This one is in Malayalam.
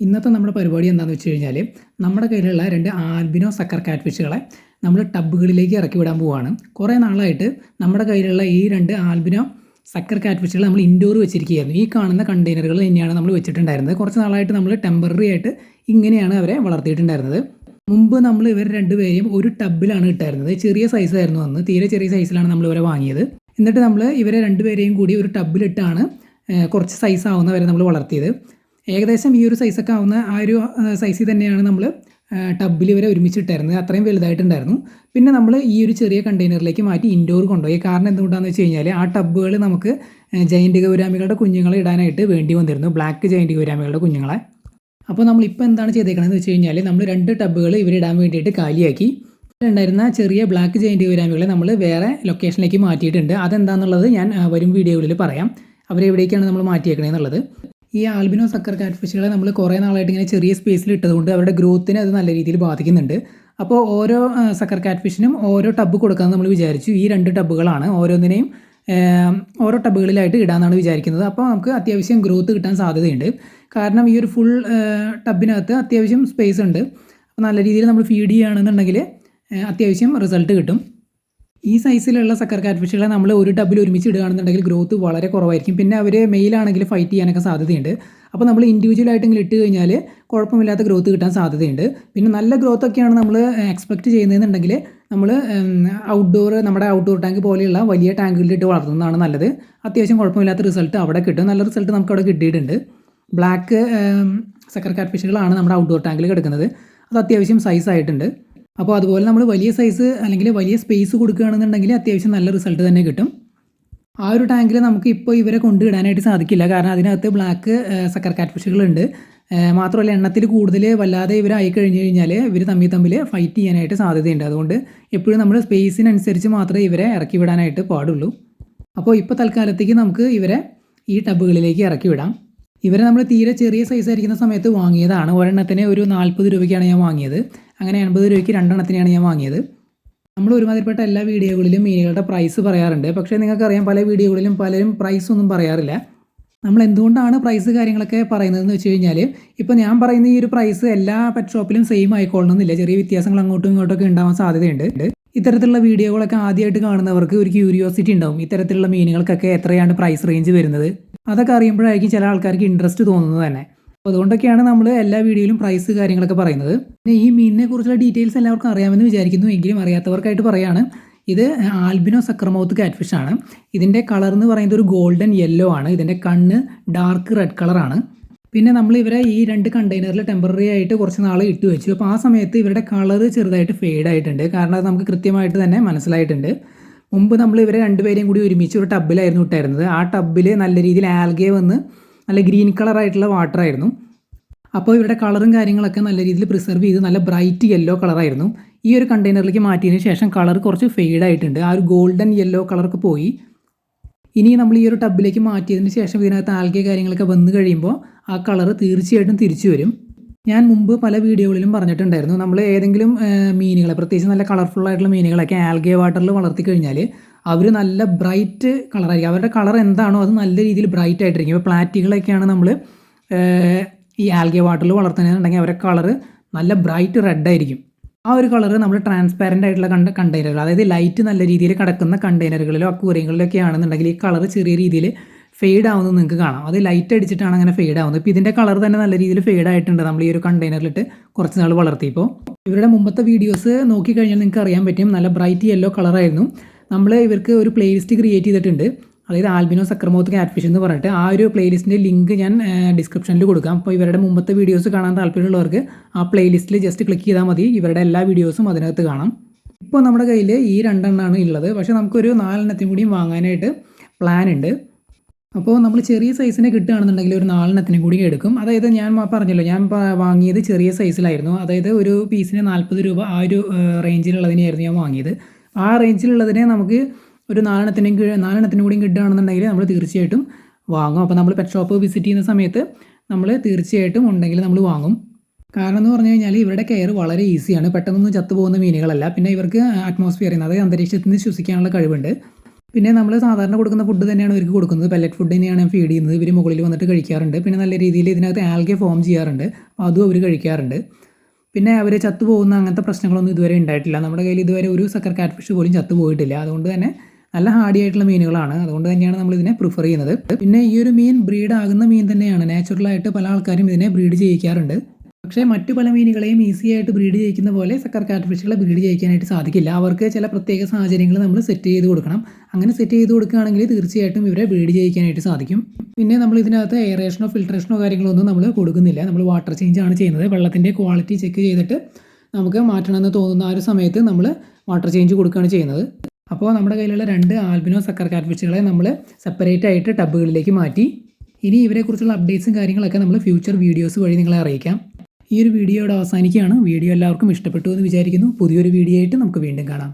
ഇന്നത്തെ നമ്മുടെ പരിപാടി എന്താണെന്ന് വെച്ച് കഴിഞ്ഞാൽ നമ്മുടെ കയ്യിലുള്ള രണ്ട് ആൽബിനോ സക്കർ കാറ്റ് ഫിഷുകളെ നമ്മൾ ടബുകളിലേക്ക് ഇറക്കി വിടാൻ പോവുകയാണ് കുറേ നാളായിട്ട് നമ്മുടെ കയ്യിലുള്ള ഈ രണ്ട് ആൽബിനോ സക്കർ കാറ്റ് ഫിഷുകൾ നമ്മൾ ഇൻഡോർ വെച്ചിരിക്കുകയായിരുന്നു. ഈ കാണുന്ന കണ്ടെയ്നറുകൾ തന്നെയാണ് നമ്മൾ വെച്ചിട്ടുണ്ടായിരുന്നത്. കുറച്ച് നാളായിട്ട് നമ്മൾ ടെമ്പററി ആയിട്ട് ഇങ്ങനെയാണ് അവരെ വളർത്തിയിട്ടുണ്ടായിരുന്നത്. മുമ്പ് നമ്മൾ ഇവർ രണ്ടുപേരെയും ഒരു ടബിലാണ് ഇട്ടായിരുന്നത്. ചെറിയ സൈസായിരുന്നു അന്ന്. തീരെ ചെറിയ സൈസിലാണ് നമ്മൾ ഇവരെ വാങ്ങിയത്. എന്നിട്ട് നമ്മൾ ഇവരെ രണ്ടുപേരെയും കൂടി ഒരു ടബിലിട്ടാണ് കുറച്ച് സൈസ് ആവുന്നവരെ നമ്മൾ വളർത്തിയത്. ഏകദേശം ഈ ഒരു സൈസൊക്കെ ആവുന്ന ആ ഒരു സൈസിൽ തന്നെയാണ് നമ്മൾ ടബിൽ വരെ ഒരുമിച്ചിട്ടായിരുന്നത് അത്രയും വലുതായിട്ടുണ്ടായിരുന്നു. പിന്നെ നമ്മൾ ഈ ഒരു ചെറിയ കണ്ടെയ്നറിലേക്ക് മാറ്റി ഇൻഡോർ കൊണ്ടുപോയി. കാരണം എന്തുകൊണ്ടാണെന്ന് വെച്ച് കഴിഞ്ഞാൽ ആ ടബുകൾ നമുക്ക് ജൈന്റ് ഗൗരാമികളുടെ കുഞ്ഞുങ്ങളെ ഇടാനായിട്ട് വേണ്ടി വന്നിരുന്നു. ബ്ലാക്ക് ജൈന്റ് ഗൗരാമികളുടെ കുഞ്ഞുങ്ങളെ. അപ്പോൾ നമ്മളിപ്പോൾ എന്താണ് ചെയ്തേക്കണമെന്ന് വെച്ച് കഴിഞ്ഞാൽ നമ്മൾ രണ്ട് ടബുകൾ ഇവരിടാൻ വേണ്ടിയിട്ട് കാലിയാക്കി. ഉണ്ടായിരുന്ന ചെറിയ ബ്ലാക്ക് ജൈന്റ് ഗൗരാമികളെ നമ്മൾ വേറെ ലൊക്കേഷനിലേക്ക് മാറ്റിയിട്ടുണ്ട്. അതെന്താണെന്നുള്ളത് ഞാൻ വരും വീഡിയോകളിൽ പറയാം. അവരെവിടേക്കാണ് നമ്മൾ മാറ്റിയേക്കണേന്നുള്ളത്? ഈ ആൽബിനോ സക്കർ കാറ്റ്ഫിഷുകളെ നമ്മൾ കുറേ നാളായിട്ട് ഇങ്ങനെ ചെറിയ സ്പേസിൽ ഇട്ടതുകൊണ്ട് അവരുടെ ഗ്രോത്തിനെ അത് നല്ല രീതിയിൽ ബാധിക്കുന്നുണ്ട്. അപ്പോൾ ഓരോ സക്കർ കാറ്റ്ഫിഷിനും ഓരോ ടബ് കൊടുക്കാമെന്ന് നമ്മൾ വിചാരിച്ചു. ഈ രണ്ട് ടബ്ബുകളാണ് ഓരോന്നിനെയും ഓരോ ടബുകളിലായിട്ട് ഇടാമെന്നാണ് വിചാരിക്കുന്നത്. അപ്പോൾ നമുക്ക് അത്യാവശ്യം ഗ്രോത്ത് കിട്ടാൻ സാധ്യതയുണ്ട്. കാരണം ഈ ഒരു ഫുൾ ടബിനകത്ത് അത്യാവശ്യം സ്പേസ് ഉണ്ട്. അപ്പോൾ നല്ല രീതിയിൽ നമ്മൾ ഫീഡ് ചെയ്യുകയാണെന്നുണ്ടെങ്കിൽ അത്യാവശ്യം റിസൾട്ട് കിട്ടും. ഈ സൈസിലുള്ള സക്കർ കാറ്റ് ഫിഷുകളെ നമ്മൾ ഒരു ടബിൽ ഒരുമിച്ച് ഇടുകയാണെന്നുണ്ടെങ്കിൽ ഗ്രോത്ത് വളരെ കുറവായിരിക്കും. പിന്നെ അവർ മെയിലാണെങ്കിൽ ഫൈറ്റ് ചെയ്യാനൊക്കെ സാധ്യതയുണ്ട്. അപ്പോൾ നമ്മൾ ഇൻഡിവിജ്വൽ ആയിട്ടെങ്കിലും ഇട്ട് കഴിഞ്ഞാൽ കുഴപ്പമില്ലാത്ത ഗ്രോത്ത് കിട്ടാൻ സാധ്യതയുണ്ട്. പിന്നെ നല്ല ഗ്രോത്ത് ഒക്കെയാണ് നമ്മൾ എക്സ്പെക്ട് ചെയ്യുന്നതെന്നുണ്ടെങ്കിൽ നമ്മൾ ഔട്ട്ഡോർ നമ്മുടെ ഔട്ട്ഡോർ ടാങ്ക് പോലെയുള്ള വലിയ ടാങ്കുകളിലിട്ട് വളർത്തുന്നതാണ് നല്ലത്. അത്യാവശ്യം കുഴപ്പമില്ലാത്ത റിസൾട്ട് അവിടെ കിട്ടും. നല്ല റിസൾട്ട് നമുക്ക് അവിടെ കിട്ടിയിട്ടുണ്ട്. ബ്ലാക്ക് സക്കർ കാറ്റ് ഫിഷുകളാണ് നമ്മുടെ ഔട്ട്ഡോർ ടാങ്കിൽ കിടക്കുന്നത്. അത് അത്യാവശ്യം സൈസ് ആയിട്ടുണ്ട്. അപ്പോൾ അതുപോലെ നമ്മൾ വലിയ സൈസ് അല്ലെങ്കിൽ വലിയ സ്പേസ് കൊടുക്കുകയാണെന്നുണ്ടെങ്കിൽ അത്യാവശ്യം നല്ല റിസൾട്ട് തന്നെ കിട്ടും. ആ ഒരു ടാങ്കിൽ നമുക്ക് ഇപ്പോൾ ഇവരെ കൊണ്ടുവിടാനായിട്ട് സാധിക്കില്ല. കാരണം അതിനകത്ത് ബ്ലാക്ക് സക്കർ കാറ്റ് ഫിഷുകളുണ്ട് ഏഹ് മാത്രമല്ല എണ്ണത്തിൽ കൂടുതൽ വല്ലാതെ ഇവരായി കഴിഞ്ഞ് കഴിഞ്ഞാൽ ഇവർ തമ്മിൽ തമ്മിൽ ഫൈറ്റ് ചെയ്യാനായിട്ട് സാധ്യതയുണ്ട്. അതുകൊണ്ട് എപ്പോഴും നമ്മൾ സ്പേസിനനുസരിച്ച് മാത്രമേ ഇവരെ ഇറക്കി വിടാനായിട്ട് പാടുള്ളൂ. അപ്പോൾ ഇപ്പോൾ തൽക്കാലത്തേക്ക് നമുക്ക് ഇവരെ ഈ ടബുകളിലേക്ക് ഇറക്കി വിടാം. ഇവരെ നമ്മൾ തീരെ ചെറിയ സൈസ് ആയിരിക്കുന്ന സമയത്ത് വാങ്ങിയതാണ്. ഒരെണ്ണത്തിന് ഒരു നാൽപ്പത് രൂപയ്ക്കാണ് ഞാൻ വാങ്ങിയത്. അങ്ങനെ എൺപത് രൂപയ്ക്ക് രണ്ടെണ്ണത്തിനെയാണ് ഞാൻ വാങ്ങിയത്. നമ്മൾ ഒരുമാതിരിപ്പെട്ട എല്ലാ വീഡിയോകളിലും മീനുകളുടെ പ്രൈസ് പറയാറുണ്ട്. പക്ഷേ നിങ്ങൾക്കറിയാം പല വീഡിയോകളിലും പലരും പ്രൈസ് ഒന്നും പറയാറില്ല. നമ്മൾ എന്തുകൊണ്ടാണ് പ്രൈസ് കാര്യങ്ങളൊക്കെ പറയുന്നതെന്ന് വെച്ച് കഴിഞ്ഞാൽ ഇപ്പോൾ ഞാൻ പറയുന്ന ഈ ഒരു പ്രൈസ് എല്ലാ പെറ്റ് ഷോപ്പിലും സെയിം ആയിക്കൊള്ളണമെന്നില്ല. ചെറിയ വ്യത്യാസങ്ങൾ അങ്ങോട്ടും ഇങ്ങോട്ടൊക്കെ ഉണ്ടാവാൻ സാധ്യതയുണ്ട്. ഇത്തരത്തിലുള്ള വീഡിയോകളൊക്കെ ആദ്യമായിട്ട് കാണുന്നവർക്ക് ഒരു ക്യൂരിയോസിറ്റി ഉണ്ടാവും ഇത്തരത്തിലുള്ള മീനുകൾക്കൊക്കെ എത്രയാണ് പ്രൈസ് റേഞ്ച് വരുന്നത്. അതൊക്കെ അറിയുമ്പോഴായിരിക്കും ചില ആൾക്കാർക്ക് ഇൻട്രസ്റ്റ് തോന്നുന്നത് തന്നെ. അപ്പോൾ അതുകൊണ്ടൊക്കെയാണ് നമ്മൾ എല്ലാ വീഡിയോയിലും പ്രൈസ് കാര്യങ്ങളൊക്കെ പറയുന്നത്. പിന്നെ ഈ മീനിനെ കുറിച്ചുള്ള ഡീറ്റെയിൽസ് എല്ലാവർക്കും അറിയാമെന്ന് വിചാരിക്കുന്നു. എങ്കിലും അറിയാത്തവർക്കായിട്ട് പറയാണ്. ഇത് ആൽബിനോ സക്രമൗത്ത് കാറ്റ്ഫിഷ് ആണ്. ഇതിന്റെ കളർ എന്ന് പറയുന്നത് ഒരു ഗോൾഡൻ യെല്ലോ ആണ്. ഇതിന്റെ കണ്ണ് ഡാർക്ക് റെഡ് കളറാണ് പിന്നെ നമ്മൾ ഇവരെ ഈ രണ്ട് കണ്ടെയ്നറിൽ ടെമ്പററി ആയിട്ട് കുറച്ച് നാൾ ഇട്ട് വെച്ചു. അപ്പോൾ ആ സമയത്ത് ഇവരുടെ കളർ ചെറുതായിട്ട് ഫെയ്ഡ് ആയിട്ടുണ്ട്. കാരണം അത് നമുക്ക് കൃത്യമായിട്ട് തന്നെ മനസ്സിലായിട്ടുണ്ട്. മുമ്പ് നമ്മൾ ഇവരെ രണ്ടുപേരെയും കൂടി ഒരുമിച്ച് ഒരു ടബിലായിരുന്നു ഇട്ടായിരുന്നത്. ആ ടബിൽ നല്ല രീതിയിൽ ആൽഗെ വന്ന് നല്ല ഗ്രീൻ കളറായിട്ടുള്ള വാട്ടർ ആയിരുന്നു അപ്പോൾ ഇവരുടെ കളറും കാര്യങ്ങളൊക്കെ നല്ല രീതിയിൽ പ്രിസർവ് ചെയ്ത് നല്ല ബ്രൈറ്റ് യെല്ലോ കളറായിരുന്നു. ഈ ഒരു കണ്ടെയ്നറിലേക്ക് മാറ്റിയതിന് ശേഷം കളർ കുറച്ച് ഫെയ്ഡ് ആയിട്ടുണ്ട്. ആ ഒരു ഗോൾഡൻ യെല്ലോ കളറൊക്കെ പോയി. ഇനി നമ്മൾ ഈ ഒരു ടബിലേക്ക് മാറ്റിയതിന് ശേഷം ഇതിനകത്ത് ആൽഗെ കാര്യങ്ങളൊക്കെ വന്നു കഴിയുമ്പോൾ ആ കളർ തീർച്ചയായിട്ടും തിരിച്ചു വരും. ഞാൻ മുമ്പ് പല വീഡിയോകളിലും പറഞ്ഞിട്ടുണ്ടായിരുന്നു. നമ്മൾ ഏതെങ്കിലും മീനുകളെ പ്രത്യേകിച്ച് നല്ല കളർഫുൾ ആയിട്ടുള്ള മീനുകളൊക്കെ ആൽഗെ വാട്ടറിൽ വളർത്തി കഴിഞ്ഞാൽ അവർ നല്ല ബ്രൈറ്റ് കളറായിരിക്കും അവരുടെ കളർ എന്താണോ അത് നല്ല രീതിയിൽ ബ്രൈറ്റ് ആയിട്ടിരിക്കും. ഇപ്പോൾ പ്ലാറ്റികളൊക്കെയാണ് നമ്മൾ ഈ ആൽഗെ വാട്ടറിൽ വളർത്തുന്നതെന്നുണ്ടെങ്കിൽ അവരുടെ കളർ നല്ല ബ്രൈറ്റ് റെഡ് ആയിരിക്കും. ആ ഒരു കളർ നമ്മൾ ട്രാൻസ്പാരന്റ് ആയിട്ടുള്ള കണ്ട കണ്ടെയ്നറുകൾ അതായത് ലൈറ്റ് നല്ല രീതിയിൽ കിടക്കുന്ന കണ്ടെയ്നറുകളിലോ അക്വറിയങ്ങളിലൊക്കെ ആണെന്നുണ്ടെങ്കിൽ ഈ കളർ ചെറിയ രീതിയിൽ ഫെയ്ഡ് ആവുന്നത് നിങ്ങൾക്ക് കാണാം. അത് ലൈറ്റ് അടിച്ചിട്ടാണ് അങ്ങനെ ഫെയ്ഡ് ആവുന്നത്. ഇപ്പോൾ ഇതിന്റെ കളർ തന്നെ നല്ല രീതിയിൽ ഫെയ്ഡ് ആയിട്ടുണ്ട് നമ്മൾ ഈ ഒരു കണ്ടെയ്നറിലിട്ട് കുറച്ച് നാൾ വളർത്തിയപ്പോൾ ഇവരുടെ മുമ്പത്തെ വീഡിയോസ് നോക്കിക്കഴിഞ്ഞാൽ നിങ്ങൾക്ക് അറിയാൻ പറ്റും. നല്ല ബ്രൈറ്റ് യെല്ലോ കളറായിരുന്നു നമ്മൾ ഇവർക്ക് ഒരു പ്ലേലിസ്റ്റ് ക്രിയേറ്റ് ചെയ്തിട്ടുണ്ട്. അതായത് ആൽബിനോ സക്രമോത്ത് കാറ്റ്ഫിഷ് എന്ന് പറഞ്ഞിട്ട് ആ ഒരു പ്ലേലിസ്റ്റിന്റെ ലിങ്ക് ഞാൻ ഡിസ്ക്രിപ്ഷനിൽ കൊടുക്കാം. അപ്പോൾ ഇവരുടെ മുമ്പത്തെ വീഡിയോസ് കാണാൻ താല്പര്യമുള്ളവർക്ക് ആ പ്ലേലിസ്റ്റിൽ ജസ്റ്റ് ക്ലിക്ക് ചെയ്താൽ മതി. ഇവരുടെ എല്ലാ വീഡിയോസും അതിനകത്ത് കാണാം. ഇപ്പോൾ നമ്മുടെ കയ്യിൽ ഈ രണ്ടെണ്ണമാണ് ഉള്ളത് പക്ഷേ നമുക്കൊരു നാലെണ്ണത്തിനും കൂടിയും വാങ്ങാനായിട്ട് പ്ലാൻ ഉണ്ട്. അപ്പോൾ നമ്മൾ ചെറിയ സൈസിന് കിട്ടുകയാണെന്നുണ്ടെങ്കിൽ ഒരു നാലെണ്ണത്തിനും കൂടി എടുക്കും. അതായത് ഞാൻ പറഞ്ഞല്ലോ ഞാൻ വാങ്ങിയത് ചെറിയ സൈസിലായിരുന്നു അതായത് ഒരു പീസിന് നാൽപ്പത് രൂപ ആ ഒരു റേഞ്ചിലുള്ളതിനായിരുന്നു ഞാൻ വാങ്ങിയത്. ആ റേഞ്ചിലുള്ളതിനെ നമുക്ക് ഒരു നാലെണ്ണത്തിനും കീഴ് നാലെണ്ണത്തിനും കൂടിയും കിട്ടുകയാണെന്നുണ്ടെങ്കിൽ നമ്മൾ തീർച്ചയായിട്ടും വാങ്ങും. അപ്പോൾ നമ്മൾ പെറ്റ് ഷോപ്പ് വിസിറ്റ് ചെയ്യുന്ന സമയത്ത് നമ്മൾ തീർച്ചയായിട്ടും ഉണ്ടെങ്കിൽ നമ്മൾ വാങ്ങും. കാരണം എന്ന് പറഞ്ഞു കഴിഞ്ഞാൽ ഇവരുടെ കെയർ വളരെ ഈസിയാണ് പെട്ടെന്നൊന്നും ചത്തുപോകുന്ന മീനുകളല്ല. പിന്നെ ഇവർക്ക് അറ്റ്മോസ്ഫിയറിൽ നിന്ന് അതായത് അന്തരീക്ഷത്തിൽ നിന്ന് ശ്വസിക്കാനുള്ള കഴിവുണ്ട്. പിന്നെ നമ്മൾ സാധാരണ കൊടുക്കുന്ന ഫുഡ് തന്നെയാണ് ഇവർക്ക് കൊടുക്കുന്നത്. പെല്ലറ്റ് ഫുഡ് തന്നെയാണ് ഫീഡ് ചെയ്യുന്നത്. ഇവർ മുകളിൽ വന്നിട്ട് കഴിക്കാറുണ്ട്. പിന്നെ നല്ല രീതിയിൽ ഇതിനകത്ത് ആൽഗെ ഫോം ചെയ്യാറുണ്ട്. അതും അവർ കഴിക്കാറുണ്ട്. പിന്നെ അവർ ചത്തുപോകുന്ന അങ്ങനത്തെ പ്രശ്നങ്ങളൊന്നും ഇതുവരെ ഉണ്ടായിട്ടില്ല. നമ്മുടെ കയ്യിൽ ഇതുവരെ ഒരു സക്കർ കാറ്റ് ഫിഷ് പോലും ചത്തുപോയിട്ടില്ല. അതുകൊണ്ട് തന്നെ നല്ല ഹാർഡി ആയിട്ടുള്ള മീനുകളാണ്. അതുകൊണ്ട് തന്നെയാണ് നമ്മൾ ഇതിനെ പ്രിഫർ ചെയ്യുന്നത്. പിന്നെ ഈ ഒരു മീൻ ബ്രീഡ് ആകുന്ന മീൻ തന്നെയാണ്. നാച്ചുറലായിട്ട് പല ആൾക്കാരും ഇതിനെ ബ്രീഡ് ചെയ്യിക്കാറുണ്ട്. പക്ഷേ മറ്റു പല മീനുകളെയും ഈസി ആയിട്ട് ബ്രീഡ് ചെയ്യിക്കുന്ന പോലെ സക്കർ കാറ്റ് ഫിഷുകളെ ബ്രീഡ് ചെയ്യിക്കാനായിട്ട് സാധിക്കില്ല. അവർക്ക് ചില പ്രത്യേക സാഹചര്യങ്ങൾ നമ്മൾ സെറ്റ് ചെയ്ത് കൊടുക്കണം. അങ്ങനെ സെറ്റ് ചെയ്ത് കൊടുക്കുകയാണെങ്കിൽ തീർച്ചയായിട്ടും ഇവരെ ബ്രീഡ് ചെയ്യിക്കാനായിട്ട് സാധിക്കും. പിന്നെ നമ്മൾ ഇതിനകത്ത് എയറേഷനോ ഫിൽട്രേഷനോ കാര്യങ്ങളോ ഒന്നും നമ്മൾ കൊടുക്കുന്നില്ല. നമ്മൾ വാട്ടർ ചേഞ്ച് ആണ് ചെയ്യുന്നത്. വെള്ളത്തിന്റെ ക്വാളിറ്റി ചെക്ക് ചെയ്തിട്ട് നമുക്ക് മാറ്റണമെന്ന് തോന്നുന്ന ആ ഒരു സമയത്ത് നമ്മൾ വാട്ടർ ചേഞ്ച് കൊടുക്കുകയാണ് ചെയ്യുന്നത്. അപ്പോൾ നമ്മുടെ കയ്യിലുള്ള രണ്ട് ആൽബിനോ സക്കർ കാറ്റ് ഫിഷുകളെ നമ്മൾ സെപ്പറേറ്റ് ആയിട്ട് ടബുകളിലേക്ക് മാറ്റി. ഇനി ഇവരെക്കുറിച്ചുള്ള അപ്ഡേറ്റ്സും കാര്യങ്ങളൊക്കെ നമ്മൾ ഫ്യൂച്ചർ വീഡിയോസ് വഴി നിങ്ങളെ അറിയിക്കാം. ഈ ഒരു വീഡിയോ അവസാനിക്കുകയാണ്. വീഡിയോ എല്ലാവർക്കും ഇഷ്ടപ്പെട്ടു എന്ന് വിചാരിക്കുന്നു. പുതിയൊരു വീഡിയോ ആയിട്ട് നമുക്ക് വീണ്ടും കാണാം.